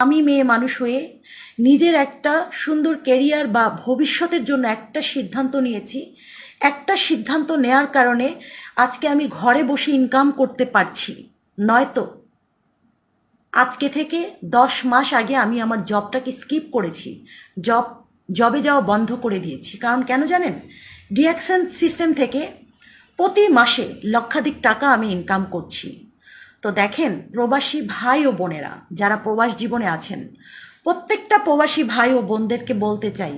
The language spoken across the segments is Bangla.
আমি মেয়ে মানুষ হয়ে নিজের একটা সুন্দর কেরিয়ার বা ভবিষ্যতের জন্য একটা সিদ্ধান্ত নিয়েছি। একটা সিদ্ধান্ত নেয়ার কারণে আজকে আমি ঘরে বসে ইনকাম করতে পারছি। নয়তো আজকে থেকে দশ মাস আগে আমি আমার জবটাকে স্কিপ করেছি। জব জবে যাওয়া বন্ধ করে দিয়েছি। কারণ কেন জানেন? ডিএকশন সিস্টেম থেকে প্রতি মাসে লক্ষাধিক টাকা আমি ইনকাম করছি। তো দেখেন, প্রবাসী ভাই ও বোনেরা যারা প্রবাস জীবনে আছেন, প্রত্যেকটা প্রবাসী ভাই ও বোনদেরকে বলতে চাই,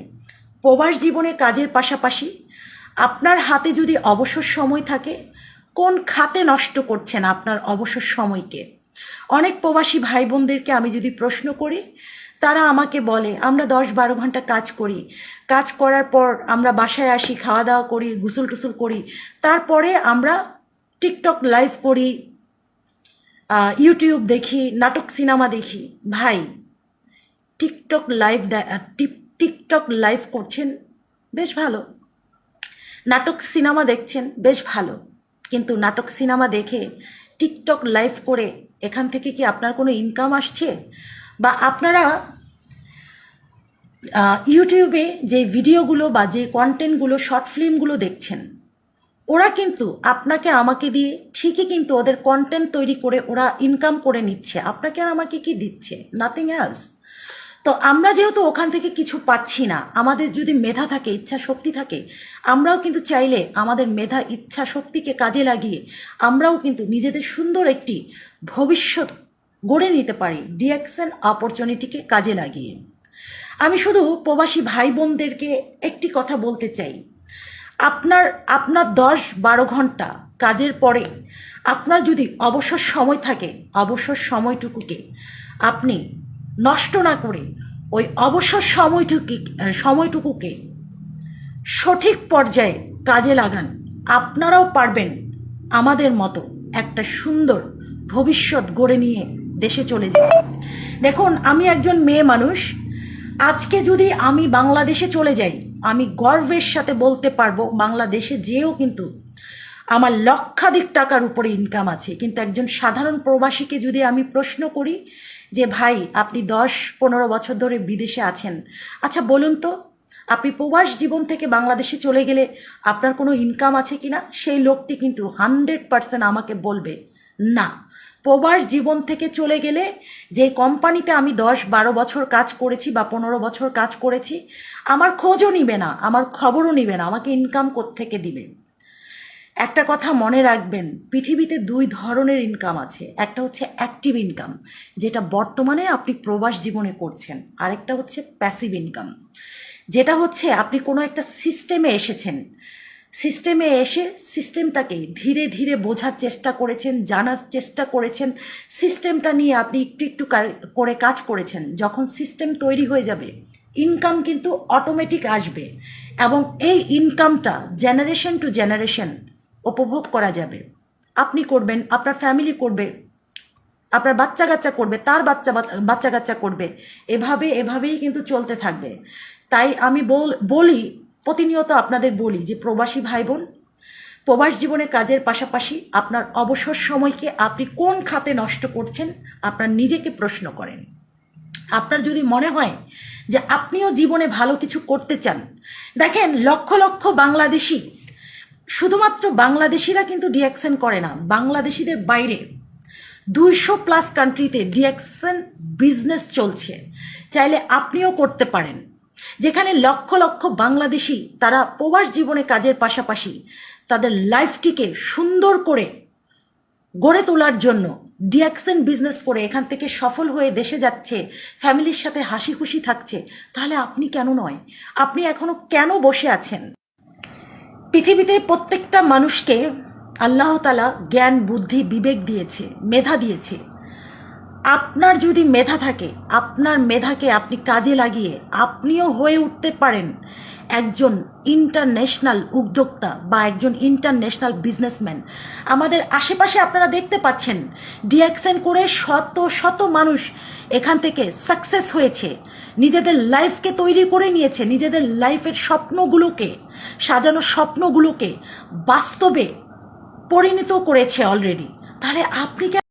প্রবাস জীবনে কাজের পাশাপাশি আপনার হাতে যদি অবসর সময় থাকে, কোন খাতে নষ্ট করছেন আপনার অবসর সময়কে? অনেক প্রবাসী ভাই বোনদেরকে আমি যদি প্রশ্ন করি, তারা আমাকে বলে, আমরা দশ বারো ঘণ্টা কাজ করি। কাজ করার পর আমরা বাসায় আসি, খাওয়া দাওয়া করি গুসল টুসুল করি। তারপরে আমরা টিকটক লাইভ করি ইউটিউব দেখি, নাটক সিনেমা দেখি। ভাই টিকটক লাইভ টিকটক লাইভ করছেন, বেশ ভালো। নাটক সিনেমা দেখছেন, বেশ ভালো। কিন্তু নাটক সিনেমা দেখে টিকটক লাইভ করে এখান থেকে কি আপনার কোনো ইনকাম আসছে? বা আপনারা ইউটিউবে যে ভিডিওগুলো বা যে কন্টেন্টগুলো শর্ট ফিল্মগুলো দেখছেন ওরা কিন্তু আপনাকে, আমাকে দিয়ে ঠিকই কিন্তু ওদের কন্টেন্ট তৈরি করে ওরা ইনকাম করে নিচ্ছে। আপনাকে আর আমাকে কি দিচ্ছে? নাথিং এলস তো আমরা যেহেতু ওখান থেকে কিছু পাচ্ছি না, আমাদের যদি মেধা থাকে, ইচ্ছা শক্তি থাকে, আমরাও কিন্তু চাইলে আমাদের মেধা, ইচ্ছা শক্তিকে কাজে লাগিয়ে আমরাও কিন্তু নিজেদের সুন্দর একটি ভবিষ্যৎ গড়ে নিতে পারি ডিএকশন অপরচুনিটিকে কাজে লাগিয়ে। আমি শুধু প্রবাসী ভাই বোনদেরকে একটি কথা বলতে চাই। আপনার আপনার দশ বারো ঘণ্টা কাজের পরে আপনার যদি অবসর সময় থাকে, অবসর সময়টুকুকে আপনি নষ্ট না করে ওই অবসর সময়টুকু, সময়টুকুকে সঠিক পর্যায়ে কাজে লাগান। আপনারাও পারবেন আমাদের মতো একটা সুন্দর ভবিষ্যৎ গড়ে নিয়ে দেশে চলে যেতে দেখুন, আমি একজন মেয়ে মানুষ আজকে যদি আমি বাংলাদেশে চলে যাই, আমি গর্বের সাথে বলতে পারব, বাংলাদেশে যেও কিন্তু আমার লক্ষাধিক টাকার উপরে ইনকাম আছে। কিন্তু একজন সাধারণ প্রবাসীকে যদি আমি প্রশ্ন করি যে, ভাই, আপনি দশ পনেরো বছর ধরে বিদেশে আছেন। আচ্ছা বলুন তো, আপনি প্রবাস জীবন থেকে বাংলাদেশে চলে গেলে আপনার কোনো ইনকাম আছে কিনা? সেই লোকটি কিন্তু হান্ড্রেড পার্সেন্ট আমাকে বলবে, না। প্রবাস জীবন থেকে চলে গেলে যে কোম্পানিতে আমি দশ বারো বছর কাজ করেছি বা পনেরো বছর কাজ করেছি, আমার খোঁজও নিবে না, আমার খবরও নিবে না, আমাকে ইনকাম থেকে দিবে? একটা কথা মনে রাখবেন, পৃথিবীতে দুই ধরনের ইনকাম আছে, একটা হচ্ছে অ্যাক্টিভ ইনকাম যেটা বর্তমানে আপনি প্রবাস জীবনে করছেন, আরেকটা হচ্ছে প্যাসিভ ইনকাম যেটা হচ্ছে আপনি কোনো একটা সিস্টেমে এসেছেন সিস্টেমে এসে সিস্টেমটাকে ধীরে ধীরে বোঝার চেষ্টা করেছেন, জানার চেষ্টা করেছেন। সিস্টেমটা নিয়ে আপনি একটু একটু করে কাজ করেছেন। যখন সিস্টেম তৈরি হয়ে যাবে ইনকাম কিন্তু অটোমেটিক আসবে এবং এই ইনকামটা জেনারেশন টু জেনারেশন উপভোগ করা যাবে। আপনি করবেন, আপনার ফ্যামিলি করবে, আপনার বাচ্চা কাচ্চা করবে, তার বাচ্চা বাচ্চা কাচ্চা করবে। এভাবে, এভাবেই কিন্তু চলতে থাকবে। তাই আমি বল প্রতিনিয়ত আপনাদের বলি যে, প্রবাসী ভাই বোন প্রবাস জীবনে কাজের পাশাপাশি আপনার অবসর সময়কে আপনি কোন খাতে নষ্ট করছেন, আপনার নিজেকে প্রশ্ন করেন। আপনার যদি মনে হয় যে, আপনিও জীবনে ভালো কিছু করতে চান, দেখেন লক্ষ লক্ষ বাংলাদেশি, শুধুমাত্র বাংলাদেশিরা কিন্তু ডিএকশন করে না, বাংলাদেশিদের বাইরে দুইশো প্লাস কান্ট্রিতে ডিএকশন বিজনেস চলছে। চাইলে আপনিও করতে পারেন। যেখানে লক্ষ লক্ষ বাংলাদেশি তারা প্রবাস জীবনে কাজের পাশাপাশি তাদের লাইফটিকে সুন্দর করে গড়ে তোলার জন্য ডিএকশন বিজনেস করে এখান থেকে সফল হয়ে দেশে যাচ্ছে, ফ্যামিলির সাথে হাসি খুশি থাকছে, তাহলে আপনি কেন নয়? আপনি এখনও কেন বসে আছেন? পৃথিবীতে প্রত্যেকটা মানুষকে আল্লাহ তালা জ্ঞান, বুদ্ধি, বিবেক দিয়েছে, মেধা দিয়েছে। আপনার যদি মেধা থাকে, আপনার মেধাকে আপনি কাজে লাগিয়ে আপনিও হয়ে উঠতে পারেন একজন ইন্টারন্যাশনাল উদ্যোক্তা বা একজন ইন্টারন্যাশনাল বিজনেসম্যান আমাদের আশেপাশে আপনারা দেখতে পাচ্ছেন ডিএকশন করে শত শত মানুষ এখান থেকে সাকসেস হয়েছে। নিজেদের লাইফকে তৈরি করে নিয়েছে, নিজেদের লাইফের স্বপ্নগুলোকে, সাজানো স্বপ্নগুলোকে বাস্তবে পরিণত করেছে অলরেডি তাহলে আপনি